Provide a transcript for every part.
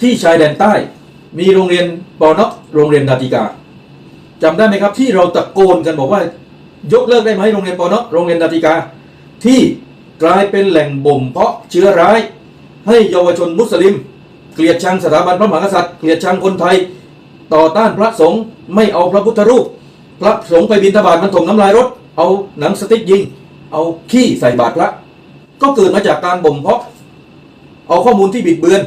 ที่ชายแดนใต้ มีโรงเรียนปอนอโรงเรียนนาติกาจำได้ไหมครับ ที่เราตะโกนกันบอกว่ายกเลิกได้ไหมโรงเรียนปอนอโรงเรียนนาติกา ที่กลายเป็นแหล่งบ่มเพาะเชื้อร้าย ให้เยาวชนมุสลิม เกลียดชังสถาบันพระมหากษัตริย์เกลียดชังคนไทย ต่อต้านพระสงฆ์ไม่เอาพระพุทธรูป พระสงฆ์ไปบิณฑบาตมันถมน้ำลายรถ เอาหนังสติ๊กยิง เอาขี้ใส่บาตรพระก็เกิดมาจากการบ่มเพาะ เอาข้อมูลที่บิดเบือน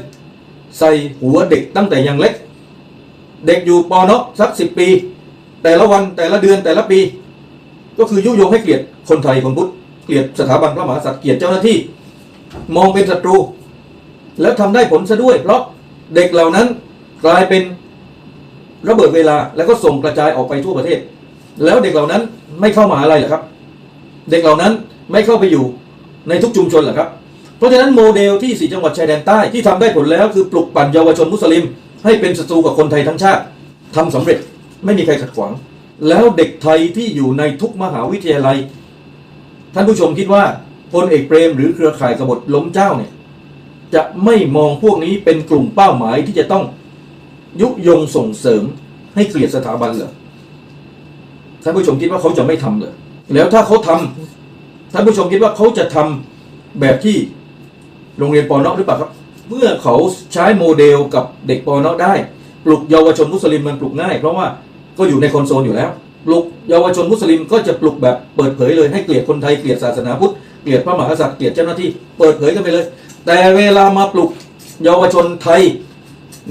ใส่หัวเด็กตั้งแต่ยังเล็ก เด็กอยู่ปอนอสักสิบปี แต่ละวันแต่ละเดือนแต่ละปี ก็คือยุยงให้เกลียดคนไทยคนพุทธเกลียดสถาบันพระมหากษัตริย์เกลียดเจ้าหน้าที่ มองเป็นศัตรู แล้วทำได้ผลซะด้วย เพราะเด็กเหล่านั้นกลายเป็นระเบิดเวลาแล้วก็ส่งกระจายออกไปทั่วประเทศ แล้วเด็กเหล่านั้นไม่เข้ามาลัยเหรอครับ เด็กเหล่านั้นไม่เข้าไปอยู่ในทุกชุมชนหรอครับ เพราะฉะนั้นโมเดลที่สี่จังหวัดชายแดนใต้ที่ทำได้ผลแล้วคือปลุกปั่นเยาวชนมุสลิม ให้เป็นศัตรูกับคนไทยทั้งชาติทำสำเร็จไม่มีใครขัดขวาง แล้วเด็กไทยที่อยู่ในทุกมหาวิทยาลัย ท่านผู้ชมคิดว่าพลเอกเปรมหรือเครือข่ายกบฏล้มเจ้าเนี่ยจะไม่มองพวกนี้เป็นกลุ่มเป้าหมายที่จะต้องยุยงส่งเสริมให้เกลียดสถาบันเหรอท่านผู้ชมคิดว่าเขาจะไม่ทำเหรอแล้วถ้าเขาทำท่านผู้ชมคิดว่าเขาจะทำแบบที่ โรงเรียนปอนอหรือเปล่าครับ เมื่อเขาใช้โมเดลกับเด็กปอนอได้ ปลุกเยาวชนมุสลิมมันปลุกง่าย เพราะว่าก็อยู่ในคอนโซลอยู่แล้ว ปลุกเยาวชนมุสลิมก็จะปลุกแบบเปิดเผยเลยให้เกลียดคนไทยเกลียดศาสนาพุทธเกลียดพระมหากษัตริย์เกลียดเจ้าหน้าที่เปิดเผยกันไปเลย แต่เวลามาปลุกเยาวชนไทย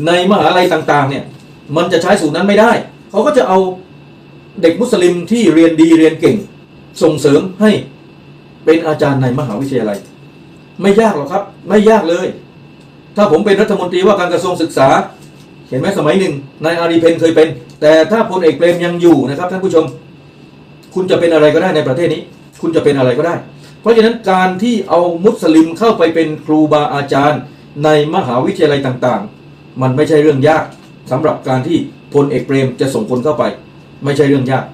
ในมหาลัยต่างๆเนี่ยมันจะใช้สูตรนั้นไม่ได้ เขาก็จะเอาเด็กมุสลิมที่เรียนดีเรียนเก่ง ส่งเสริมให้เป็นอาจารย์ในมหาวิทยาลัย ไม่ยากหรอกครับ ไม่ยากเลย ถ้าผมเป็นรัฐมนตรีว่าการกระทรวงศึกษา เห็นไหมสมัยหนึ่งนายอารีเพนเคยเป็น แต่ถ้าพลเอกเปรมยังอยู่นะครับท่านผู้ชม คุณจะเป็นอะไรก็ได้ในประเทศนี้ คุณจะเป็นอะไรก็ได้ เพราะฉะนั้นการที่เอามุสลิมเข้าไปเป็นครูบาอาจารย์ ในมหาวิทยาลัยต่างๆ มันไม่ใช่เรื่องยากสำหรับการที่พลเอกเปรมจะส่งคนเข้าไป ไม่ใช่เรื่องยาก